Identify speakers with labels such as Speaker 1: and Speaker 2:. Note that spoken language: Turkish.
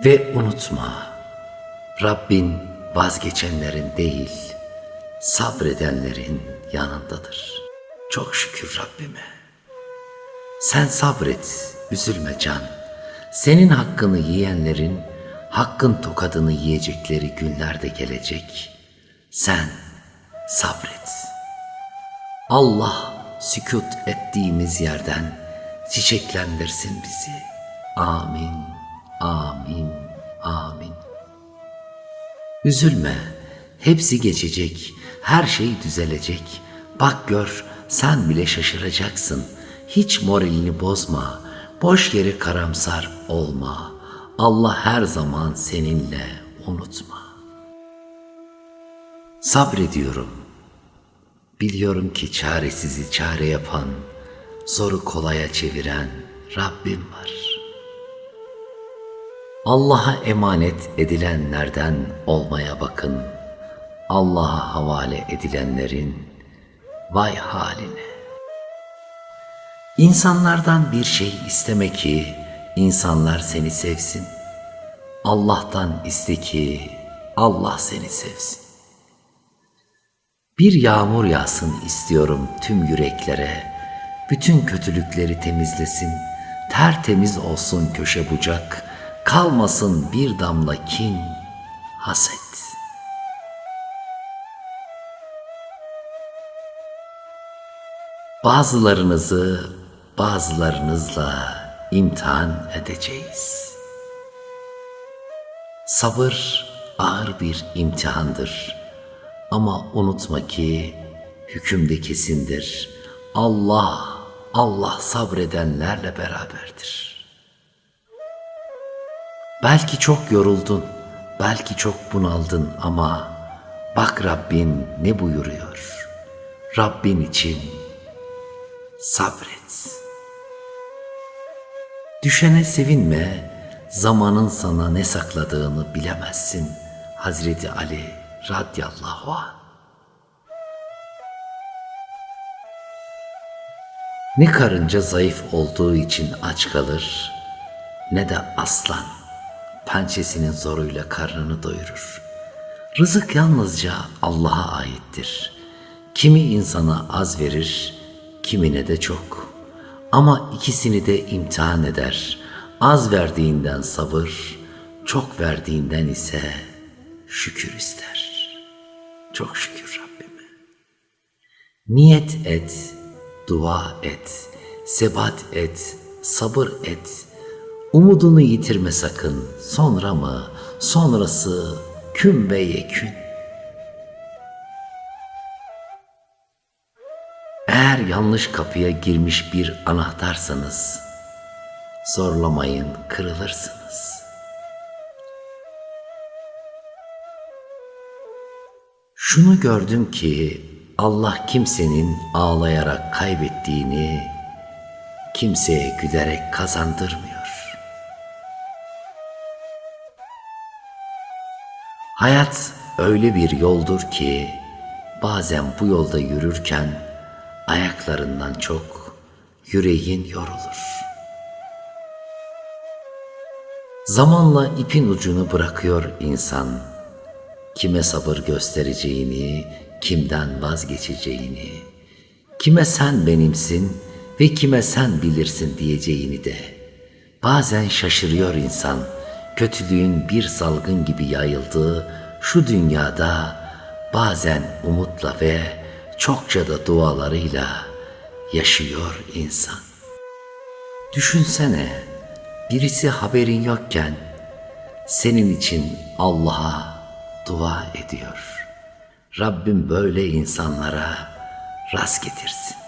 Speaker 1: Ve unutma, Rabbin vazgeçenlerin değil, sabredenlerin yanındadır. Çok şükür Rabbime. Sen sabret, üzülme can. Senin hakkını yiyenlerin hakkın tokadını yiyecekleri günler de gelecek. Sen sabret. Allah sükut ettiğimiz yerden çiçeklendirsin bizi. Amin, amin, amin. Üzülme, hepsi geçecek, her şey düzelecek. Bak gör, sen bile şaşıracaksın. Hiç moralini bozma, boş yere karamsar olma. Allah her zaman seninle, unutma. Sabrediyorum. Biliyorum ki çaresizi çare yapan, zoru kolaya çeviren Rabbim var. Allah'a emanet edilenlerden olmaya bakın. Allah'a havale edilenlerin vay haline. İnsanlardan bir şey isteme ki insanlar seni sevsin. Allah'tan iste ki Allah seni sevsin. Bir yağmur yağsın istiyorum tüm yüreklere. Bütün kötülükleri temizlesin. Tertemiz olsun köşe bucak. Kalmasın bir damla kin, haset. Bazılarınızı bazılarınızla imtihan edeceğiz. Sabır ağır bir imtihandır. Ama unutma ki hüküm de kesindir. Allah, Allah sabredenlerle beraberdir. Belki çok yoruldun, belki çok bunaldın ama bak Rabbin ne buyuruyor. Rabbin için sabret. Düşene sevinme, zamanın sana ne sakladığını bilemezsin. Hazreti Ali radıyallahu anh. Ne karınca zayıf olduğu için aç kalır, ne de aslan pençesinin zoruyla karnını doyurur. Rızık yalnızca Allah'a aittir. Kimi insana az verir, kimine de çok. Ama ikisini de imtihan eder. Az verdiğinden sabır, çok verdiğinden ise şükür ister. Çok şükür Rabbime. Niyet et, dua et, sebat et, sabır et. Umudunu yitirme sakın. Sonra mı? Sonrası kün ve yekün. Eğer yanlış kapıya girmiş bir anahtarsanız, zorlamayın, kırılırsınız. Şunu gördüm ki Allah kimsenin ağlayarak kaybettiğini kimseye gülerek kazandırmıyor. Hayat öyle bir yoldur ki bazen bu yolda yürürken ayaklarından çok yüreğin yorulur. Zamanla ipin ucunu bırakıyor insan. Kime sabır göstereceğini, kimden vazgeçeceğini, kime sen benimsin ve kime sen bilirsin diyeceğini de. Bazen şaşırıyor insan, kötülüğün bir salgın gibi yayıldığı şu dünyada bazen umutla ve çokça da dualarıyla yaşıyor insan. Düşünsene, birisi haberin yokken senin için Allah'a dua ediyor. Rabbim böyle insanlara rast getirsin.